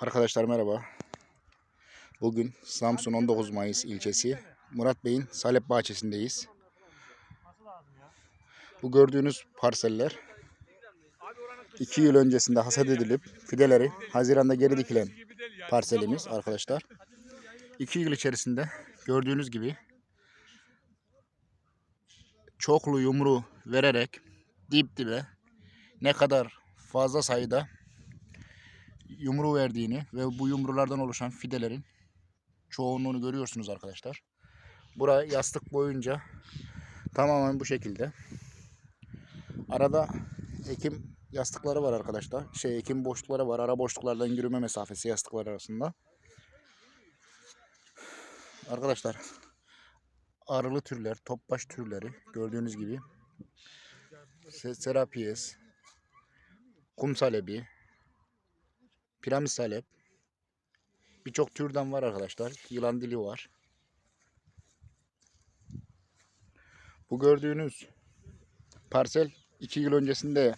Arkadaşlar merhaba. Bugün Samsun 19 Mayıs ilçesi Murat Bey'in Salep bahçesindeyiz. Bu gördüğünüz parseller 2 yıl öncesinde hasat edilip fideleri Haziran'da geri dikilen parselimiz arkadaşlar. 2 yıl içerisinde gördüğünüz gibi çoklu yumru vererek dip dibe ne kadar fazla sayıda yumru verdiğini ve bu yumrulardan oluşan fidelerin çoğunluğunu görüyorsunuz arkadaşlar. Bura yastık boyunca tamamen bu şekilde. Arada ekim yastıkları var arkadaşlar. Şey ekim boşlukları var. Ara boşluklardan yürüme mesafesi yastıklar arasında. Arkadaşlar arılı türler, topbaş türleri gördüğünüz gibi Se- Serapies, kum salebi, piramit salep, birçok türden var arkadaşlar. Yılan dili var. Bu gördüğünüz parsel 2 yıl öncesinde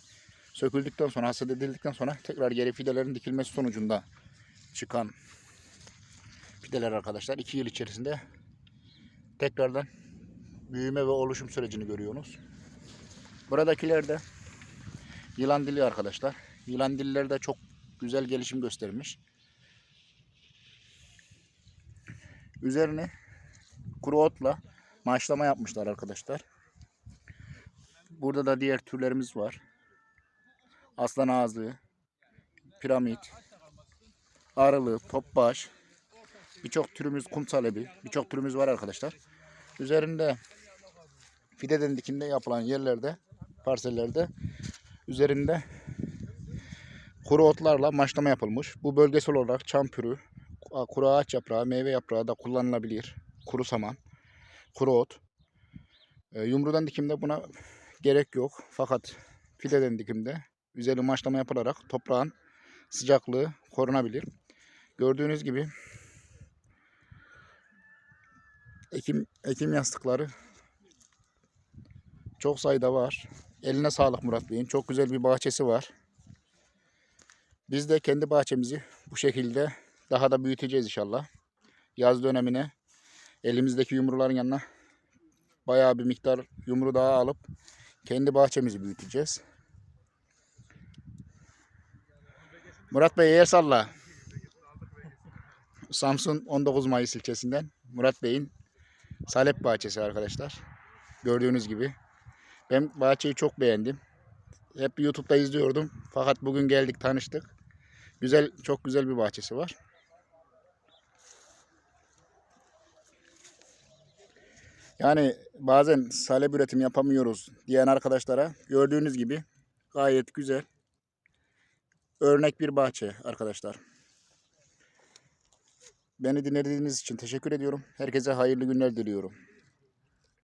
söküldükten sonra, hasat edildikten sonra tekrar geri fidelerin dikilmesi sonucunda çıkan fideler arkadaşlar. 2 yıl içerisinde tekrardan büyüme ve oluşum sürecini görüyorsunuz. Buradakiler de yılan dili arkadaşlar. Yılan diller de çok güzel gelişim göstermiş. Üzerine kuru otla maşlama yapmışlar arkadaşlar. Burada da diğer türlerimiz var. Aslan ağzı, piramit, arılı, topbaş, birçok türümüz kum salebi, birçok türümüz var arkadaşlar. Üzerinde fideden dikimde yapılan yerlerde, parsellerde üzerinde kuru otlarla maşlama yapılmış. Bu bölgesel olarak çampürü, kuru ağaç yaprağı, meyve yaprağı da kullanılabilir. Kuru saman, kuru ot. E, yumrudan dikimde buna gerek yok. Fakat fideden dikimde üzeri maşlama yapılarak toprağın sıcaklığı korunabilir. Gördüğünüz gibi ekim ekim yastıkları çok sayıda var. Eline sağlık Murat Bey'in. Çok güzel bir bahçesi var. Biz de kendi bahçemizi bu şekilde daha da büyüteceğiz inşallah. Yaz dönemine elimizdeki yumruların yanına bayağı bir miktar yumru daha alıp kendi bahçemizi büyüteceğiz. Murat Bey yer salla. Samsun 19 Mayıs ilçesinden Murat Bey'in Salep bahçesi arkadaşlar. Gördüğünüz gibi. Ben bahçeyi çok beğendim. Hep YouTube'da izliyordum. Fakat bugün geldik tanıştık. Güzel, çok güzel bir bahçesi var. Yani bazen salep üretim yapamıyoruz diyen arkadaşlara gördüğünüz gibi gayet güzel. Örnek bir bahçe arkadaşlar. Beni dinlediğiniz için teşekkür ediyorum. Herkese hayırlı günler diliyorum.